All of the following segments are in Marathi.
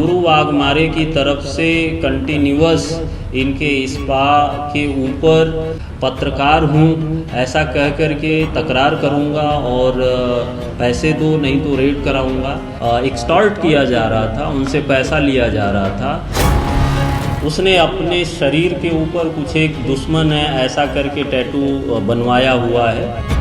गुरु वाघमारे की तरफ़ से कंटिन्यूस इनके स्पा के ऊपर पत्रकार हूँ। ऐसा कह कर के तकरार करूँगा और पैसे दो, नहीं तो रेड कराऊँगा। एक्सटॉल्ट किया जा रहा था, उनसे पैसा लिया जा रहा था। उसने अपने शरीर के ऊपर कुछ एक दुश्मन है, ऐसा करके टैटू बनवाया हुआ है।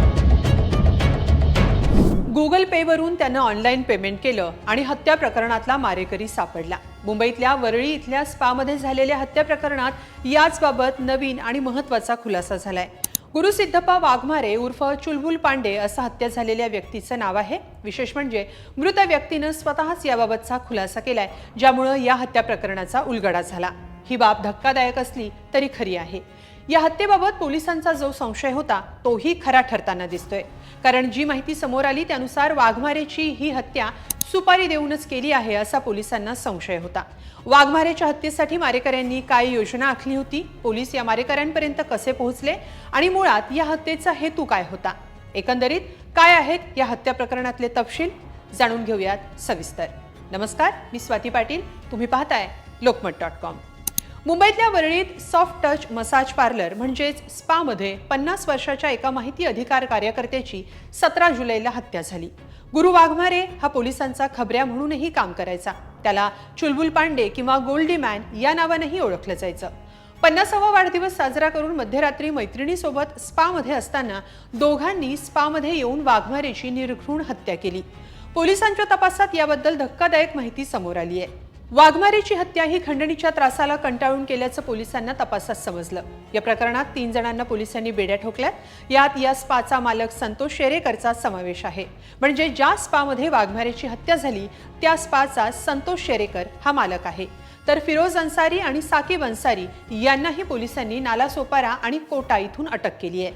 गुगल पेवरून त्यानं ऑनलाईन पेमेंट केलं आणि हत्या प्रकरणातला मारेकरी सापडला. मुंबईतल्या वरळी इथल्या स्पामध्ये झालेल्या हत्या प्रकरणात याचबाबत नवीन आणि महत्त्वाचा खुलासा झालाय. गुरुसिद्धप्पा वाघमारे उर्फ चुलबुल पांडे असं हत्या झालेल्या व्यक्तीचं नाव आहे. विशेष म्हणजे मृत व्यक्तीनं स्वतःच याबाबतचा खुलासा केलाय ज्यामुळं या हत्या प्रकरणाचा उलगडा झाला. ही बाब धक्कादायक असली तरी खरी आहे. या हत्येबाबत पोलिसांचा जो संशय होता तोही खरा ठरताना दिसतोय. कारण जी माहिती समोर आली त्यानुसार वाघमारेची ही हत्या सुपारी देऊनच केली आहे असा पोलिसांना संशय होता. वाघमारेच्या हत्येसाठी मारेकऱ्यांनी काय योजना आखली होती? पोलीस या मारेकऱ्यांपर्यंत कसे पोहोचले? आणि मुळात या हत्येचा हेतू काय होता? एकंदरीत काय आहेत या हत्या प्रकरणातले तपशील? जाणून घेऊयात सविस्तर. नमस्कार मी स्वाती पाटील. तुम्ही पाहताय लोकमत डॉट कॉम. मुंबईतल्या वरळीत सॉफ्ट टच मसाज पार्लर म्हणजेच स्पामध्ये पन्नास वर्षाच्या एका माहिती अधिकार कार्यकर्त्याची सतरा जुलैला हत्या झाली. गुरु वाघमारे हा पोलिसांचा खबऱ्या म्हणूनही काम करायचा. त्याला चुलबुल पांडे किंवा गोल्डी मॅन या नावानंही ओळखलं जायचं. पन्नासावा वाढदिवस साजरा करून मध्यरात्री मैत्रिणीसोबत स्पामध्ये असताना दोघांनी स्पामध्ये येऊन वाघमारेची निर्घृण हत्या केली. पोलिसांच्या तपासात याबद्दल धक्कादायक माहिती समोर आली आहे वाघमारेची हत्या ही खंडणीच्या त्रासाला कंटाळून केल्याचं पोलिसांना तपासात समजलं. या प्रकरणात तीन जणांना पोलिसांनी बेड्या ठोकल्यात यात या स्पाचा मालक संतोष शेरेकरचा समावेश आहे. म्हणजे ज्या स्पामध्ये वाघमारेची हत्या झाली त्या स्पाचा संतोष शेरेकर हा मालक आहे. तर फिरोज अन्सारी आणि साकीब अन्सारी यांनाही पोलिसांनी नालासोपारा आणि कोटा इथून अटक केली आहे.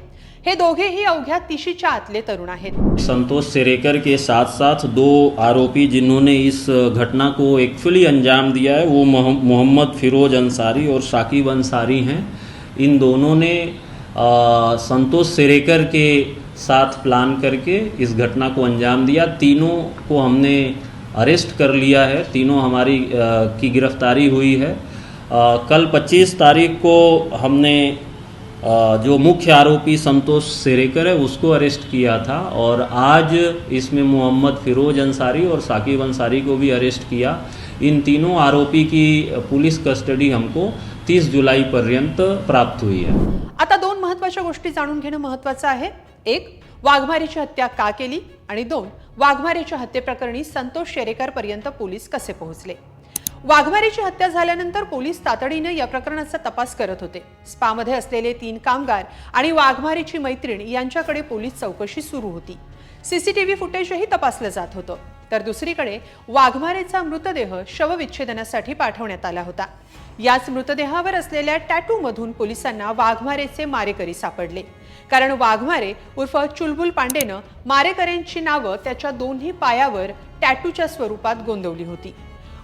हे दोघेही अवघ्या तिशीच्या आतले तरुण आहेत. संतोष सेरेकर के साथ साथ दो आरोपी जिन्होंने इस घटना को एक्चुअली अंजाम दिया है वो मोहम- मोहम्मद फिरोज अंसारी और शाकिब अंसारी हैं। इन दोनों ने संतोष सेरेकर के साथ प्लान करके इस घटना को अंजाम दिया। तीनों को हमने अरेस्ट कर लिया है। तीनों हमारी आ, की गिरफ्तारी हुई है। आ, कल 25 तारीख को हमने आ, जो मुख्य आरोपी संतोष सेरेकर है उसको अरेस्ट किया था और आज इसमें मोहम्मद फिरोज अंसारी और साकिब अंसारी को भी अरेस्ट किया। इन तीनों आरोपी की पुलिस कस्टडी हमको 30 जुलाई पर्यंत प्राप्त हुई है। आता दोन महत्त्वाच्या गोष्टी जाणून घेणं महत्वाचं आहे. एक वाघमारेची हत्या का केली? आणि दोन वाघमारेच्या हत्येप्रकरणी संतोष शेरेकर पर्यंत पोलीस कसे पोहोचले? वाघमारेची हत्या झाल्यानंतर पोलीस तातडीनं या प्रकरणाचा तपास करत होते. स्पामध्ये असलेले तीन कामगार आणि वाघमारेची मैत्रीण यांच्याकडे पोलीस चौकशी सुरू होती. सीसीटीव्ही फुटेजही तपासलं जात होतं. तर दुसरीकडे वाघमारेचा मृतदेह शवविच्छेदनासाठी पाठवण्यात आला होता. याच मृतदेहावर असलेल्या टॅटूमधून पोलिसांना वाघमारेचे मारेकरी सापडले. कारण वाघमारे उर्फ चुलबुल पांडेनं मारेकऱ्यांची नावं त्याच्या दोन्ही पायावर टॅटूच्या स्वरूपात गोंदवली होती.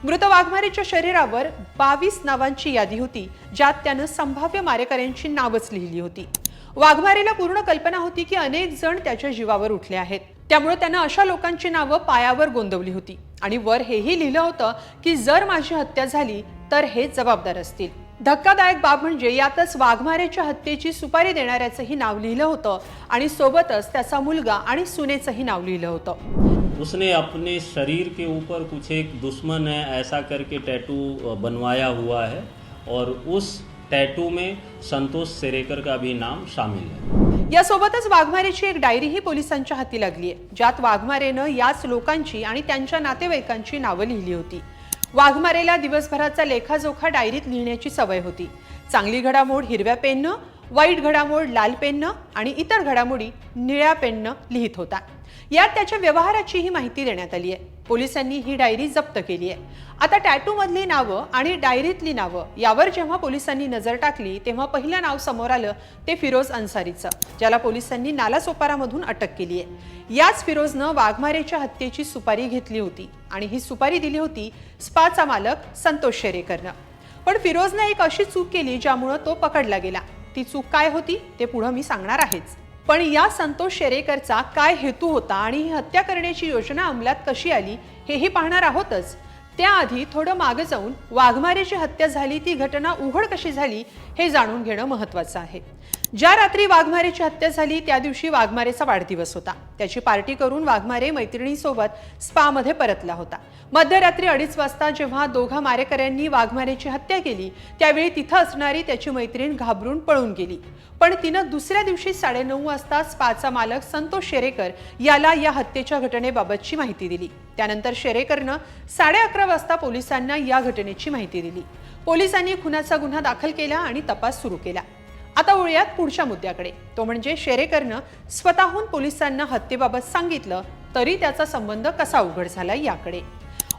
मृत वाघमारेच्या शरीरावर बावीस नावांची यादी होती ज्यात त्यानं संभाव्य मारेकऱ्यांची नावच लिहिली होती. वाघमारेला पूर्ण कल्पना होती की अनेक जण त्याच्या जीवावर उठले आहेत. त्यामुळे त्यानं अशा लोकांची नावं पायावर गोंदवली होती. आणि वर हेही लिहिलं होतं की जर माझी हत्या झाली तर हे जबाबदार असतील. धक्कादायक बाब म्हणजे यातच वाघमारेच्या हत्येची सुपारी देणाऱ्याचंही नाव लिहिलं होतं आणि सोबतच त्याचा मुलगा आणि सुनेचंही नाव लिहिलं होतं. उसने अपने शरीर के ऊपर कुछ एक दुश्मन है ऐसा करके टैटू बनवाया हुआ है और उस टैटू में संतोष सेरेकर का भी नाम शामिल है। यासोबतच वाघमारेची एक डायरीही पोलिसांच्या हाती लागली आहे ज्यात वाघमारेनं याच लोकांची आणि त्यांच्या नातेवाईकांची नावं लिहिली होती. वाघमारेला दिवसभराचा लेखाजोखा डायरीत लिहिण्याची सवय होती. चांगली घडामोड हिरव्या पेननं वाईट घडामोड लाल पेननं आणि इतर घडामोडी निळ्या पेननं लिहित होता. यात त्याच्या व्यवहाराचीही माहिती देण्यात आली आहे. पोलिसांनी ही डायरी जप्त केली आहे. आता टॅटू मधली नावं आणि डायरीतली नावं यावर जेव्हा पोलिसांनी नजर टाकली तेव्हा पहिलं नाव समोर आलं ते फिरोज अन्सारीचं ज्याला पोलिसांनी नालासोपारामधून अटक केली आहे. याच फिरोजनं वाघमारेच्या हत्येची सुपारी घेतली होती आणि ही सुपारी दिली होती स्पाचा मालक संतोष शेरेकरनं. पण फिरोजनं एक अशी चूक केली ज्यामुळं तो पकडला गेला. ती चूक काय होती ते पुढं मी सांगणार आहेच. पण या संतोष शेरेकरचा काय हेतू होता आणि ही हत्या करण्याची योजना अंमलात कशी आली हेही पाहणार आहोतच. त्याआधी थोडं मागं जाऊन वाघमारेची हत्या झाली ती घटना उघड कशी झाली हे जाणून घेणं महत्वाचं आहे. ज्या रात्री वाघमारेची हत्या झाली त्या दिवशी वाघमारेचा वाढदिवस होता. त्याची पार्टी करून वाघमारे मैत्रिणीसोबत स्पामध्ये परतला होता. मध्यरात्री अडीच वाजता जेव्हा दोघा मारेकऱ्यांनी वाघमारेची हत्या केली त्यावेळी तिथं असणारी त्याची मैत्रीण घाबरून पळून गेली. पण तिनं दुसऱ्या दिवशी साडेनऊ वाजता स्पाचा मालक संतोष शेरेकर याला या हत्येच्या घटनेबाबतची माहिती दिली. त्यानंतर शेरेकरनं साडे अकरा वाजता पोलिसांना या घटनेची माहिती दिली. पोलिसांनी खुनाचा गुन्हा दाखल केला आणि तपास सुरू केला. आता वळूयात पुढच्या मुद्द्याकडे. तो म्हणजे शेरेकरनं स्वतःहून पोलिसांना हत्येबाबत सांगितलं तरी त्याचा संबंध कसा उघड झाला याकडे.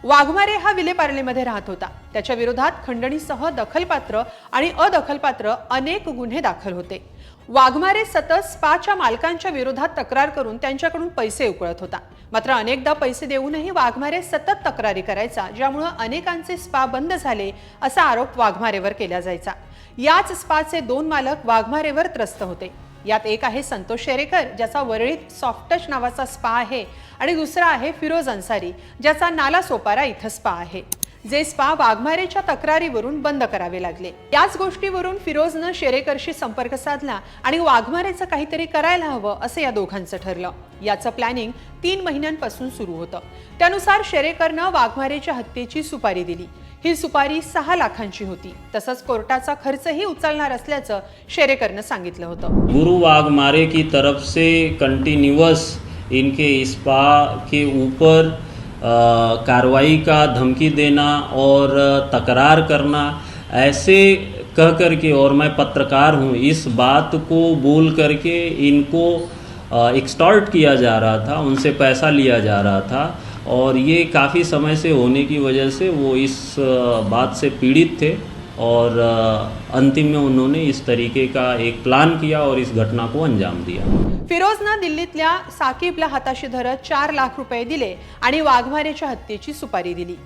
वाघमारे हा विलेपार्लेमध्ये राहत होता. त्याच्या विरोधात खंडणीसह दखलपात्र आणि अदखलपात्र अनेक गुन्हे दाखल होते. वाघमारे सतत स्पाच्या मालकांच्या विरोधात तक्रार करून त्यांच्याकडून पैसे उकळत होता. मात्र अनेकदा पैसे देऊनही वाघमारे सतत तक्रारी करायचा ज्यामुळं अनेकांचे स्पा बंद झाले असा आरोप वाघमारेवर केला जायचा. याच स्पाचे दोन मालक वाघमारेवर त्रस्त होते. यात एक आहे संतोष शेरेकर ज्याचा वरळीत सॉफ्टच नावाचा स्पा आहे आणि दुसरा आहे फिरोज अन्सारी ज्याचा नाला सोपारा इथं स्पा आहे. जे स्पा वाघमारेच्या तक्रारीवरून बंद करावे लागले. याच गोष्टीवरून फिरोजनं शेरेकरशी संपर्क साधला आणि वाघमारेचं काहीतरी करायला हवं असं या दोघांचं ठरलं. याचं प्लॅनिंग तीन महिन्यांपासून सुरू होतं. त्यानुसार शेरेकरनं वाघमारेच्या हत्येची सुपारी दिली. ही सुपारी सहा लाखांची होती. तसंच कोर्टाचा खर्चही उचलणार असल्याचं शेरेकरनं सांगितलं होतं. गुरु वाघमारे की तरफ से कंटिन्यूअस इनके स्पा के ऊपर कारवाई कार्रवाई का धमकी देना और तकरार करना ऐसे कह करके और मैं पत्रकार हूँ इस बात को बोल करके इनको एक्सटॉर्ट किया जा रहा था उनसे पैसा लिया जा रहा था। और ये काफ़ी समय से होने की वजह से वो इस बात से पीड़ित थे और अंतिम में उन्होंने इस तरीके का एक प्लान किया और इस घटना को अंजाम दिया। फिरोजनं दिल्लीतल्या साकीबला हाताशी धरत चार लाख रुपये दिले आणि वाघमारेच्या हत्येची सुपारी दिली।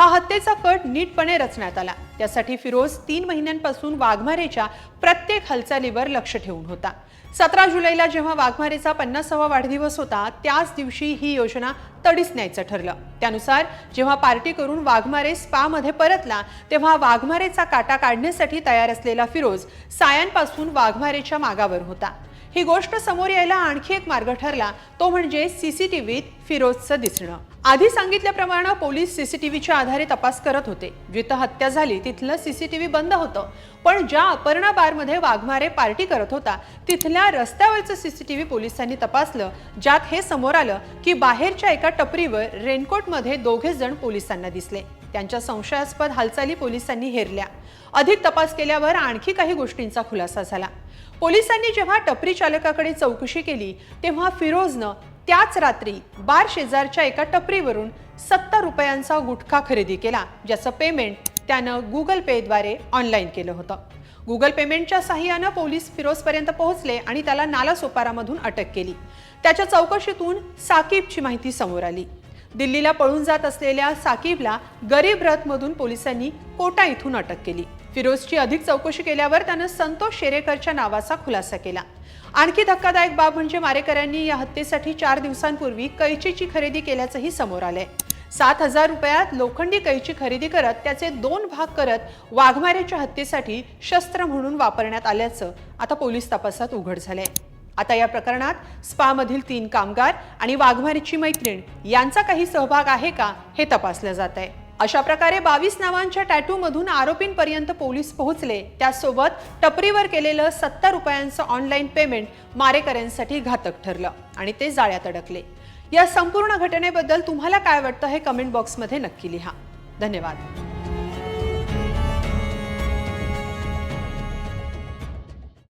हा हत्येचा कट नीटपणे रचण्यात आला. त्यासाठी फिरोज तीन महिन्यांपासून वाघमारेच्या प्रत्येक हालचालीवर लक्ष ठेवून होता. सतरा जुलैला जेव्हा वाघमारेचा पन्नासावा वाढदिवस होता त्याच दिवशी ही योजना तडीस न्यायचं ठरलं. त्यानुसार जेव्हा पार्टी करून वाघमारे स्पामध्ये परतला तेव्हा वाघमारेचा काटा काढण्यासाठी तयार असलेला फिरोज सायांपासून वाघमारेच्या मागावर होता. ही गोष्ट समोर यायला आणखी एक मार्ग ठरला. तो म्हणजे सीसीटीव्हीत फिरोजचं दिसणं. आधी सांगितल्याप्रमाणे पोलीस सीसीटीव्हीच्या आधारे तपास करत होते. जिथं हत्या झाली तिथलं सीसीटीव्ही बंद होतं. पण ज्या अपर्णा बारमध्ये वाघमारे पार्टी करत होता तिथल्या रस्त्यावरचं सीसीटीव्ही पोलिसांनी तपासलं. ज्यात हे समोर आलं की बाहेरच्या एका टपरीवर रेनकोटमध्ये दोघे जण पोलिसांना दिसले. त्यांच्या संशयास्पद हालचाली पोलिसांनी हेरल्या. अधिक तपास केल्यावर आणखी काही गोष्टींचा खुलासा झाला. पोलिसांनी जेव्हा टपरी चालकाकडे चौकशी केली तेव्हा फिरोजनं त्याच रात्री बार शेजारच्या एका टपरीवरून सत्तर रुपयांचा गुटखा खरेदी केला ज्याचं पेमेंट त्यानं गुगल पेद्वारे ऑनलाईन केलं होतं. गुगल पेमेंटच्या साह्यानं पोलीस फिरोजपर्यंत पोहोचले आणि त्याला नालासोपारामधून अटक केली. त्याच्या चौकशीतून साकीबची माहिती समोर आली. दिल्लीला पळून जात असलेल्या साकीबला गरीब रथमधून पोलिसांनी कोटा इथून अटक केली. फिरोजची अधिक चौकशी केल्यावर त्यानं संतोष शेरेकरच्या नावाचा खुलासा केला. आणखी धक्कादायक बाब म्हणजे मारेकऱ्यांनी या हत्येसाठी चार दिवसांपूर्वी कैचीची खरेदी केल्याचंही समोर आलंय. सात हजार रुपयात लोखंडी कैची खरेदी करत त्याचे दोन भाग करत वाघमारेच्या हत्येसाठी शस्त्र म्हणून वापरण्यात आल्याचं आता पोलीस तपासात उघड झालंय. आता या प्रकरणात स्पामधील तीन कामगार आणि वाघमारीची मैत्रीण यांचा काही सहभाग आहे का हे तपासलं जात आहे अशा प्रकारे बावीस नावांच्या टॅटूमधून आरोपींपर्यंत पोलीस पोहोचले. त्यासोबत टपरीवर केलेलं सत्तर रुपयांचं ऑनलाईन पेमेंट मारेकऱ्यांसाठी घातक ठरलं आणि ते जाळ्यात अडकले. या संपूर्ण घटनेबद्दल तुम्हाला काय वाटतं हे कमेंट बॉक्समध्ये नक्की लिहा. धन्यवाद.